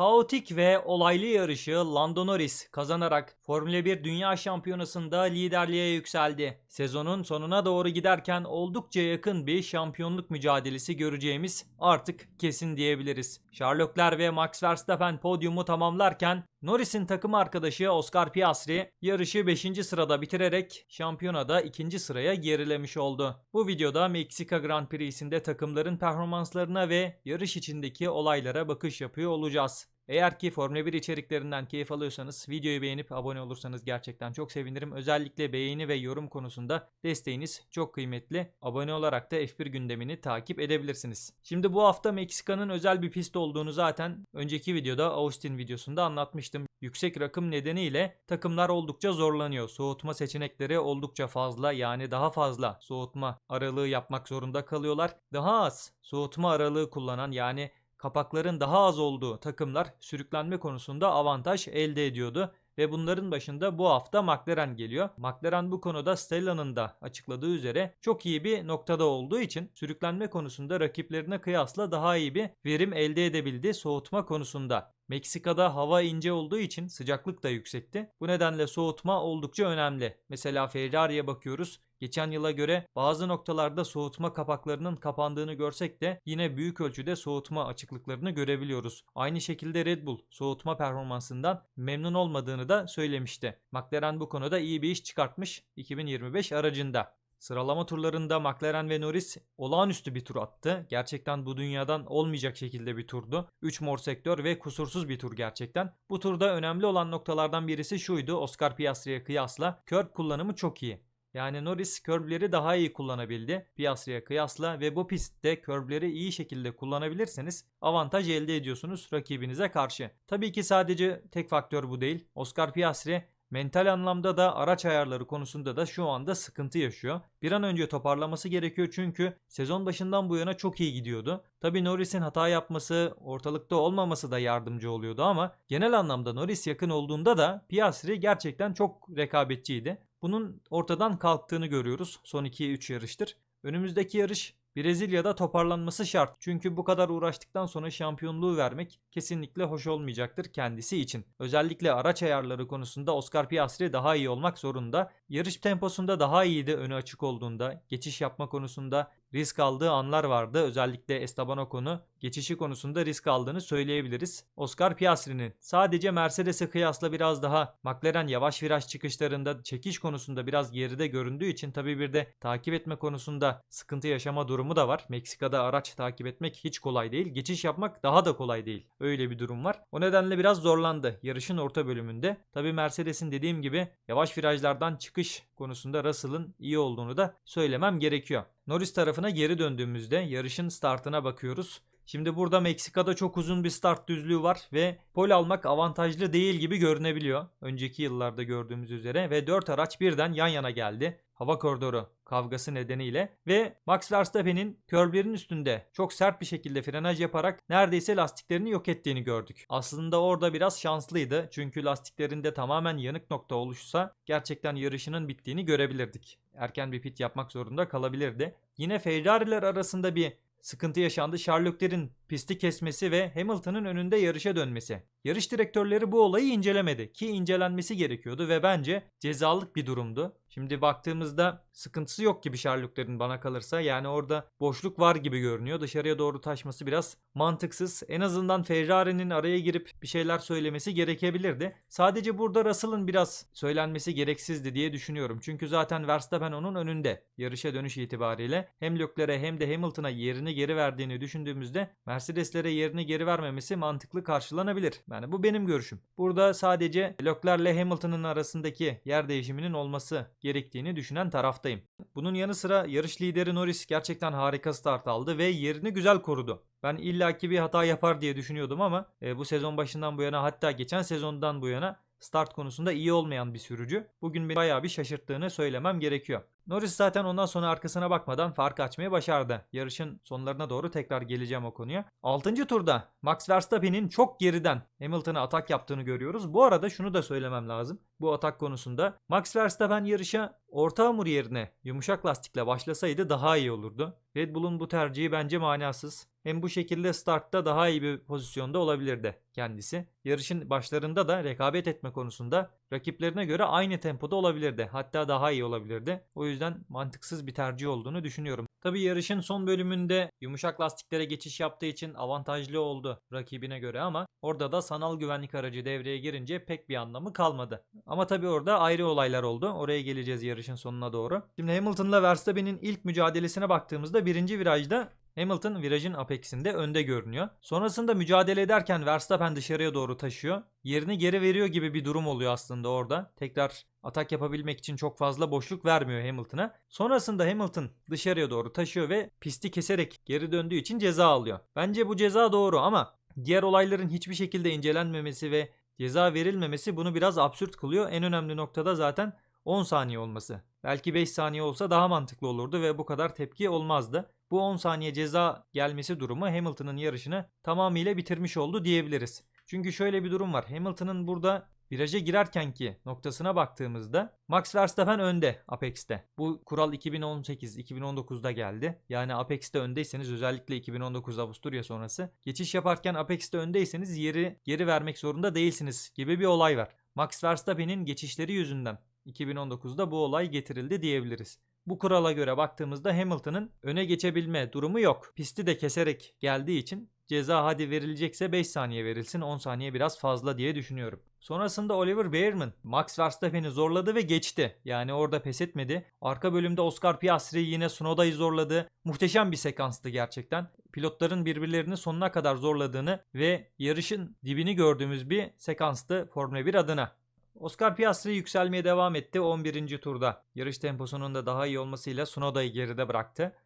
Kaotik ve olaylı yarışı Lando Norris kazanarak Formula 1 Dünya Şampiyonası'nda liderliğe yükseldi. Sezonun sonuna doğru giderken oldukça yakın bir şampiyonluk mücadelesi göreceğimiz artık kesin diyebiliriz. Charles Leclerc ve Max Verstappen podyumu tamamlarken Norris'in takım arkadaşı Oscar Piastri yarışı 5. sırada bitirerek şampiyonada 2. sıraya gerilemiş oldu. Bu videoda Meksika Grand Prix'sinde takımların performanslarına ve yarış içindeki olaylara bakış yapıyor olacağız. Eğer ki Formula 1 içeriklerinden keyif alıyorsanız videoyu beğenip abone olursanız gerçekten çok sevinirim. Özellikle beğeni ve yorum konusunda desteğiniz çok kıymetli. Abone olarak da F1 gündemini takip edebilirsiniz. Şimdi bu hafta Meksika'nın özel bir pist olduğunu zaten önceki videoda Austin videosunda anlatmıştım. Yüksek rakım nedeniyle takımlar oldukça zorlanıyor. Soğutma seçenekleri oldukça fazla yani daha fazla soğutma aralığı yapmak zorunda kalıyorlar. Daha az soğutma aralığı kullanan yani kapakların daha az olduğu takımlar sürüklenme konusunda avantaj elde ediyordu. Ve bunların başında bu hafta McLaren geliyor. McLaren bu konuda Stella'nın da açıkladığı üzere çok iyi bir noktada olduğu için sürüklenme konusunda rakiplerine kıyasla daha iyi bir verim elde edebildi soğutma konusunda. Meksika'da hava ince olduğu için sıcaklık da yüksekti. Bu nedenle soğutma oldukça önemli. Mesela Ferrari'ye bakıyoruz. Geçen yıla göre bazı noktalarda soğutma kapaklarının kapandığını görsek de yine büyük ölçüde soğutma açıklıklarını görebiliyoruz. Aynı şekilde Red Bull soğutma performansından memnun olmadığını da söylemişti. McLaren bu konuda iyi bir iş çıkartmış 2025 aracında. Sıralama turlarında McLaren ve Norris olağanüstü bir tur attı. Gerçekten bu dünyadan olmayacak şekilde bir turdu. 3 mor sektör ve kusursuz bir tur gerçekten. Bu turda önemli olan noktalardan birisi şuydu. Oscar Piastri'ye kıyasla curb kullanımı çok iyi. Yani Norris körbleri daha iyi kullanabildi Piastri'ye kıyasla ve bu pistte körbleri iyi şekilde kullanabilirseniz avantaj elde ediyorsunuz rakibinize karşı. Tabii ki sadece tek faktör bu değil. Oscar Piastri Mental anlamda da araç ayarları konusunda da şu anda sıkıntı yaşıyor. Bir an önce toparlaması gerekiyor çünkü sezon başından bu yana çok iyi gidiyordu. Tabi Norris'in hata yapması, ortalıkta olmaması da yardımcı oluyordu ama genel anlamda Norris yakın olduğunda da Piastri gerçekten çok rekabetçiydi. Bunun ortadan kalktığını görüyoruz son 2-3 yarıştır. Önümüzdeki yarış Brezilya'da toparlanması şart. Çünkü bu kadar uğraştıktan sonra şampiyonluğu vermek kesinlikle hoş olmayacaktır kendisi için. Özellikle araç ayarları konusunda Oscar Piastri daha iyi olmak zorunda. Yarış temposunda daha iyiydi önü açık olduğunda. Geçiş yapma konusunda risk aldığı anlar vardı. Özellikle Esteban Ocon'u geçişi konusunda risk aldığını söyleyebiliriz. Oscar Piastri'nin sadece Mercedes'e kıyasla biraz daha McLaren yavaş viraj çıkışlarında çekiş konusunda biraz geride göründüğü için tabii bir de takip etme konusunda sıkıntı yaşama durumu da var. Meksika'da araç takip etmek hiç kolay değil. Geçiş yapmak daha da kolay değil. Öyle bir durum var. O nedenle biraz zorlandı yarışın orta bölümünde. Tabii Mercedes'in dediğim gibi yavaş virajlardan çıkış konusunda Russell'ın iyi olduğunu da söylemem gerekiyor. Norris tarafına geri döndüğümüzde yarışın startına bakıyoruz. Şimdi burada Meksika'da çok uzun bir start düzlüğü var ve pol almak avantajlı değil gibi görünebiliyor. Önceki yıllarda gördüğümüz üzere ve 4 araç birden yan yana geldi. Hava koridoru kavgası nedeniyle ve Max Verstappen'in körblerin üstünde çok sert bir şekilde frenaj yaparak neredeyse lastiklerini yok ettiğini gördük. Aslında orada biraz şanslıydı çünkü lastiklerinde tamamen yanık nokta oluşsa gerçekten yarışının bittiğini görebilirdik. Erken bir pit yapmak zorunda kalabilirdi. Yine Ferrari'ler arasında bir sıkıntı yaşandı. Charles Leclerc'in pisti kesmesi ve Hamilton'ın önünde yarışa dönmesi. Yarış direktörleri bu olayı incelemedi ki incelenmesi gerekiyordu ve bence cezalık bir durumdu. Şimdi baktığımızda sıkıntısı yok gibi Sherlock'ların bana kalırsa. Yani orada boşluk var gibi görünüyor. Dışarıya doğru taşması biraz mantıksız. En azından Ferrari'nin araya girip bir şeyler söylemesi gerekebilirdi. Sadece burada Russell'ın biraz söylenmesi gereksizdi diye düşünüyorum. Çünkü zaten Verstappen onun önünde. Yarışa dönüş itibariyle hem Leclerc'e hem de Hamilton'a yerini geri verdiğini düşündüğümüzde Mercedes'lere yerini geri vermemesi mantıklı karşılanabilir. Yani bu benim görüşüm. Burada sadece Leclerc'le Hamilton'ın arasındaki yer değişiminin olması gerektiğini düşünen taraftayım. Bunun yanı sıra yarış lideri Norris gerçekten harika start aldı ve yerini güzel korudu. Ben illaki bir hata yapar diye düşünüyordum ama e, bu sezon başından bu yana hatta geçen sezondan bu yana start konusunda iyi olmayan bir sürücü. Bugün beni bayağı bir şaşırttığını söylemem gerekiyor. Norris zaten ondan sonra arkasına bakmadan fark açmayı başardı. Yarışın sonlarına doğru tekrar geleceğim o konuya. 6. turda Max Verstappen'in çok geriden Hamilton'a atak yaptığını görüyoruz. Bu arada şunu da söylemem lazım. Bu atak konusunda Max Verstappen yarışa orta hamur yerine yumuşak lastikle başlasaydı daha iyi olurdu. Red Bull'un bu tercihi bence manasız. Hem bu şekilde startta daha iyi bir pozisyonda olabilirdi kendisi. Yarışın başlarında da rekabet etme konusunda rakiplerine göre aynı tempoda olabilirdi. Hatta daha iyi olabilirdi. O yüzden mantıksız bir tercih olduğunu düşünüyorum. Tabi yarışın son bölümünde yumuşak lastiklere geçiş yaptığı için avantajlı oldu rakibine göre ama orada da sanal güvenlik aracı devreye girince pek bir anlamı kalmadı. Ama tabi orada ayrı olaylar oldu. Oraya geleceğiz yarışın sonuna doğru. Şimdi Hamilton'la Verstappen'in ilk mücadelesine baktığımızda birinci virajda Hamilton virajın apexinde önde görünüyor. Sonrasında mücadele ederken Verstappen dışarıya doğru taşıyor. Yerini geri veriyor gibi bir durum oluyor aslında orada. Tekrar atak yapabilmek için çok fazla boşluk vermiyor Hamilton'a. Sonrasında Hamilton dışarıya doğru taşıyor ve pisti keserek geri döndüğü için ceza alıyor. Bence bu ceza doğru ama diğer olayların hiçbir şekilde incelenmemesi ve ceza verilmemesi bunu biraz absürt kılıyor. En önemli noktada zaten 10 saniye olması. Belki 5 saniye olsa daha mantıklı olurdu ve bu kadar tepki olmazdı. Bu 10 saniye ceza gelmesi durumu Hamilton'ın yarışını tamamıyla bitirmiş oldu diyebiliriz. Çünkü şöyle bir durum var. Hamilton'ın burada viraja girerkenki noktasına baktığımızda Max Verstappen önde Apex'te. Bu kural 2018-2019'da geldi. Yani Apex'te öndeyseniz özellikle 2019 Avusturya sonrası geçiş yaparken Apex'te öndeyseniz yeri geri vermek zorunda değilsiniz gibi bir olay var. Max Verstappen'in geçişleri yüzünden 2019'da bu olay getirildi diyebiliriz. Bu kurala göre baktığımızda Hamilton'ın öne geçebilme durumu yok. Pisti de keserek geldiği için ceza hadi verilecekse 5 saniye verilsin 10 saniye biraz fazla diye düşünüyorum. Sonrasında Oliver Bearman Max Verstappen'i zorladı ve geçti. Yani orada pes etmedi. Arka bölümde Oscar Piastri yine Sunoda'yı zorladı. Muhteşem bir sekanstı gerçekten. Pilotların birbirlerini sonuna kadar zorladığını ve yarışın dibini gördüğümüz bir sekanstı Formula 1 adına. Oscar Piastri yükselmeye devam etti 11. turda. Yarış temposunun da daha iyi olmasıyla Sunoda'yı geride bıraktı.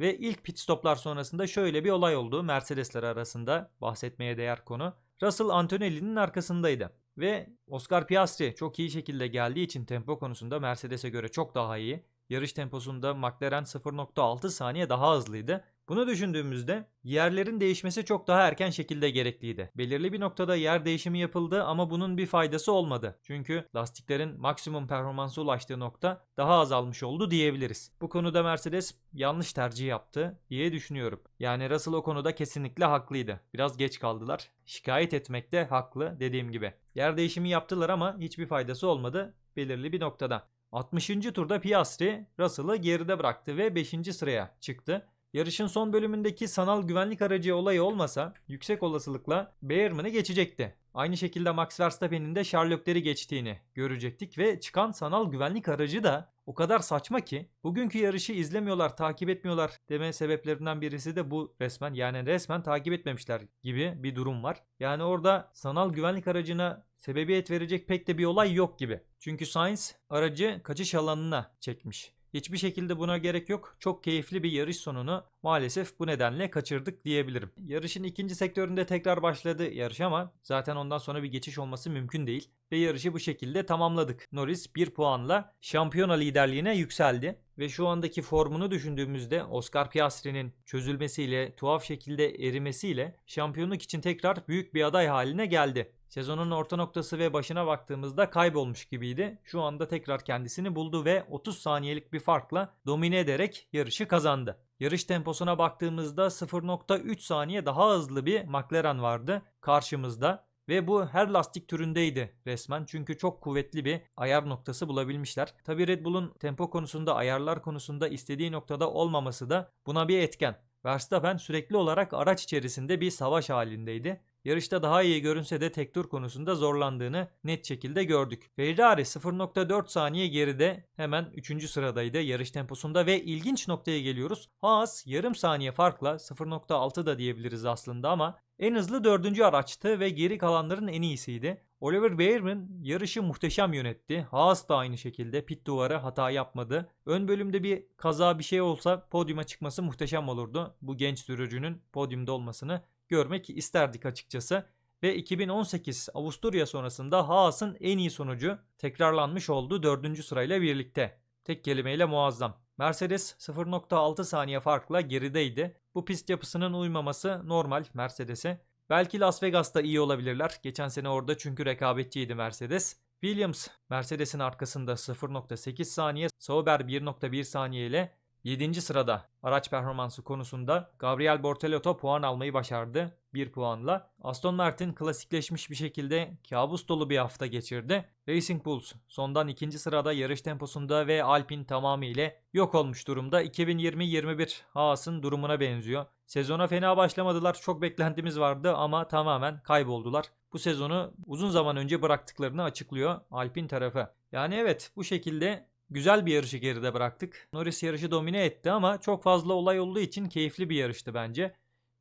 Ve ilk pit stoplar sonrasında şöyle bir olay oldu Mercedesler arasında bahsetmeye değer konu. Russell Antonelli'nin arkasındaydı. Ve Oscar Piastri çok iyi şekilde geldiği için tempo konusunda Mercedes'e göre çok daha iyi. Yarış temposunda McLaren 0.6 saniye daha hızlıydı. Bunu düşündüğümüzde yerlerin değişmesi çok daha erken şekilde gerekliydi. Belirli bir noktada yer değişimi yapıldı ama bunun bir faydası olmadı. Çünkü lastiklerin maksimum performansa ulaştığı nokta daha azalmış oldu diyebiliriz. Bu konuda Mercedes yanlış tercih yaptı diye düşünüyorum. Yani Russell o konuda kesinlikle haklıydı. Biraz geç kaldılar. Şikayet etmekte haklı dediğim gibi. Yer değişimi yaptılar ama hiçbir faydası olmadı belirli bir noktada. 60. turda Piastri Russell'ı geride bıraktı ve 5. sıraya çıktı. Yarışın son bölümündeki sanal güvenlik aracı olayı olmasa yüksek olasılıkla Behrman'ı geçecekti. Aynı şekilde Max Verstappen'in de Sherlock'leri geçtiğini görecektik ve çıkan sanal güvenlik aracı da o kadar saçma ki bugünkü yarışı izlemiyorlar, takip etmiyorlar deme sebeplerinden birisi de bu resmen. Yani resmen takip etmemişler gibi bir durum var. Yani orada sanal güvenlik aracına sebebiyet verecek pek de bir olay yok gibi. Çünkü Sainz aracı kaçış alanına çekmiş. Hiçbir şekilde buna gerek yok. Çok keyifli bir yarış sonunu maalesef bu nedenle kaçırdık diyebilirim. Yarışın ikinci sektöründe tekrar başladı yarış ama zaten ondan sonra bir geçiş olması mümkün değil. Ve yarışı bu şekilde tamamladık. Norris 1 puanla şampiyona liderliğine yükseldi. Ve şu andaki formunu düşündüğümüzde Oscar Piastri'nin çözülmesiyle, tuhaf şekilde erimesiyle şampiyonluk için tekrar büyük bir aday haline geldi. Sezonun orta noktası ve başına baktığımızda kaybolmuş gibiydi. Şu anda tekrar kendisini buldu ve 30 saniyelik bir farkla domine ederek yarışı kazandı. Yarış temposuna baktığımızda 0.3 saniye daha hızlı bir McLaren vardı karşımızda. Ve bu her lastik türündeydi resmen. Çünkü çok kuvvetli bir ayar noktası bulabilmişler. Tabi Red Bull'un tempo konusunda, ayarlar konusunda istediği noktada olmaması da buna bir etken. Verstappen sürekli olarak araç içerisinde bir savaş halindeydi. Yarışta daha iyi görünse de tek tur konusunda zorlandığını net şekilde gördük. Ferrari 0.4 saniye geride hemen 3. sıradaydı yarış temposunda ve ilginç noktaya geliyoruz. Haas yarım saniye farkla 0.6 da diyebiliriz aslında ama en hızlı dördüncü araçtı ve geri kalanların en iyisiydi. Oliver Behrman yarışı muhteşem yönetti. Haas da aynı şekilde pit duvarı hata yapmadı. Ön bölümde bir kaza bir şey olsa podyuma çıkması muhteşem olurdu. Bu genç sürücünün podyumda olmasını görmek isterdik açıkçası. Ve 2018 Avusturya sonrasında Haas'ın en iyi sonucu tekrarlanmış oldu 4. sırayla birlikte. Tek kelimeyle muazzam. Mercedes 0.6 saniye farkla gerideydi. Bu pist yapısının uymaması normal Mercedes'e. Belki Las Vegas'ta iyi olabilirler. Geçen sene orada çünkü rekabetçiydi Mercedes. Williams Mercedes'in arkasında 0.8 saniye, Sauber 1.1 saniye ile 7. sırada araç performansı konusunda Gabriel Bortolotto puan almayı başardı 1 puanla. Aston Martin klasikleşmiş bir şekilde kabus dolu bir hafta geçirdi. Racing Bulls sondan ikinci sırada yarış temposunda ve Alpine tamamıyla yok olmuş durumda. 2020-21 Haas'ın durumuna benziyor. Sezona fena başlamadılar. Çok beklentimiz vardı ama tamamen kayboldular. Bu sezonu uzun zaman önce bıraktıklarını açıklıyor Alpine tarafı. Yani evet bu şekilde güzel bir yarışı geride bıraktık. Norris yarışı domine etti ama çok fazla olay olduğu için keyifli bir yarıştı bence.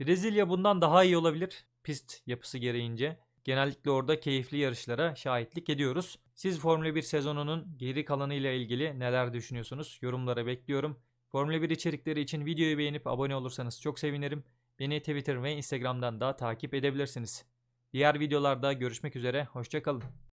Brezilya bundan daha iyi olabilir pist yapısı gereğince. Genellikle orada keyifli yarışlara şahitlik ediyoruz. Siz Formula 1 sezonunun geri kalanıyla ilgili neler düşünüyorsunuz? Yorumlara bekliyorum. Formula 1 içerikleri için videoyu beğenip abone olursanız çok sevinirim. Beni Twitter ve Instagram'dan da takip edebilirsiniz. Diğer videolarda görüşmek üzere, hoşçakalın.